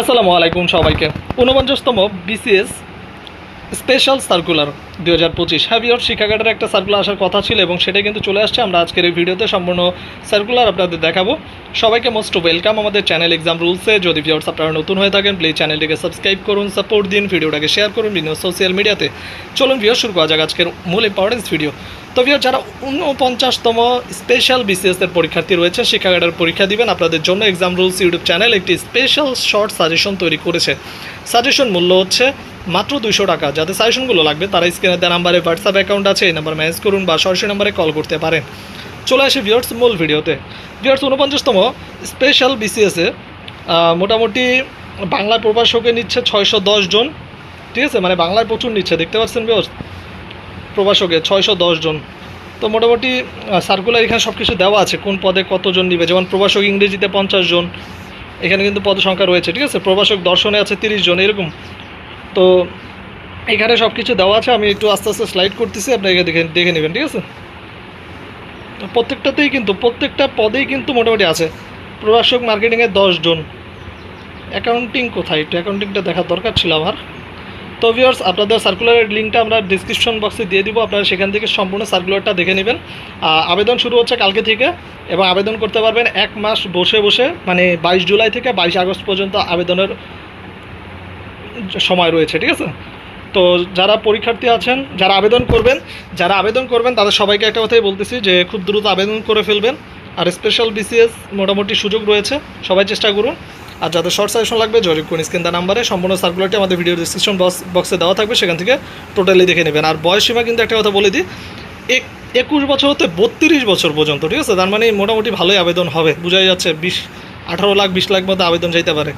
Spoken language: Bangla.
আসসালামু আলাইকুম সবাইকে। ঊনপঞ্চাশতম বিসিএস স্পেশাল সার্কুলার দুই হাজার পঁচিশ। হ্যাভিওর শিক্ষাঘাটের একটা সার্কুলার আসার কথা ছিল এবং সেটাই কিন্তু চলে আসছে। আমরা আজকের এই ভিডিওতে সম্পূর্ণ সার্কুলার আপনাদের দেখাবো। সবাইকে মোস্ট ওয়েলকাম আমাদের চ্যানেল এক্সাম রুলসে যদি ভিউয়ার্স আপনারা নতুন হয়ে থাকেন প্লিজ চ্যানেলটিকে সাবস্ক্রাইব করুন সাপোর্ট দিন, ভিডিওটাকে শেয়ার করুন বিভিন্ন সোশ্যাল মিডিয়াতে চলুন ভিউয়ার শুরু করা যাক আজকের মূল ইম্পর্টেন্স ভিডিও তো যারা ঊনপঞ্চাশতম স্পেশাল বিসিএস এর পরীক্ষার্থী রয়েছে, শিক্ষাগারের পরীক্ষা দিবেন আপনাদের জন্য এক্সাম রুলস ইউটিউব চ্যানেল একটি স্পেশাল শর্ট সাজেশন তৈরি করেছে। সাজেশন মূল্য হচ্ছে মাত্র দুশো টাকা। যাদের সাজেশনগুলো লাগবে, তারা স্ক্রিনে দেওয়া নাম্বারে হোয়াটসঅ্যাপ অ্যাকাউন্ট আছে, এই নাম্বার ম্যানেজ করুন বা সরাসরি নাম্বারে কল করতে পারেন। চলে আসে ভিওর্স মূল ভিডিওতে ভিওর্স ঊনপঞ্চাশতম স্পেশাল বিসিএসে মোটামুটি বাংলা প্রভাষকে নিচ্ছে ছয়শো দশ জন। ঠিক আছে? মানে বাংলায় প্রচুর নিচ্ছে, দেখতে পাচ্ছেন ভিওর্স প্রভাষকে, ছয়শো জন। তো মোটামুটি সার্কুলার এখানে সব কিছু দেওয়া আছে, কোন পদে কতজন নিবে। যেমন প্রবাসক ইংরেজিতে পঞ্চাশ জন, এখানে কিন্তু পদ সংখ্যা রয়েছে, ঠিক আছে? প্রবাসক দর্শনে আছে তিরিশ জন, এরকম। তো এখানে সব কিছু দেওয়া আছে, আমি একটু আস্তে আস্তে স্লাইড করতেছি, আপনি আপনাকে দেখে দেখে নেবেন, ঠিক আছে? প্রত্যেকটাতেই কিন্তু, প্রত্যেকটা পদেই কিন্তু মোটামুটি আছে। প্রবাসক মার্কেটিংয়ে দশ জন। অ্যাকাউন্টিং কোথায়? একটু অ্যাকাউন্টিংটা দেখার দরকার ছিল আমার। তো ভিওর্স আপনাদের সার্কুলারের লিঙ্কটা আমরা ডিসক্রিপশন বক্সে দিয়ে দিব, আপনারা সেখান থেকে সম্পূর্ণ সার্কুলারটা দেখে নেবেন। আবেদন শুরু হচ্ছে কালকে থেকে, এবং আবেদন করতে পারবেন এক মাস বসে বসে মানে বাইশ জুলাই থেকে বাইশ আগস্ট পর্যন্ত আবেদনের সময় রয়েছে, ঠিক আছে? তো যারা পরীক্ষার্থী আছেন, যারা আবেদন করবেন, যারা আবেদন করবেন, তাদের সবাইকে একটা কথাই বলতেছি যে খুব দ্রুত আবেদন করে ফেলবেন। আর স্পেশাল বিসিএস মোটামুটি সুযোগ রয়েছে, সবাই চেষ্টা করুন। আর যাদের শর্ট সাজেশন লাগবে, জরিপ কোন স্ক্রিন দা নাম্বারে। সম্পূর্ণ সার্কুলারটি আমাদের ভিডিও ডিসক্রিপশন বক্সে দেওয়া থাকবে, সেখান থেকে টোটালি দেখে নেবেন। আর বয়স সীমা কিন্তু একটা কথা বলে দিই, এক, একুশ বছর হতে বত্রিশ বছর পর্যন্ত, ঠিক আছে? তার মানে মোটামুটি ভালোই আবেদন হবে। বোঝাই যাচ্ছে, বিশ, আঠারো লাখ, বিশ লাখ মতো আবেদন যাইতে পারে।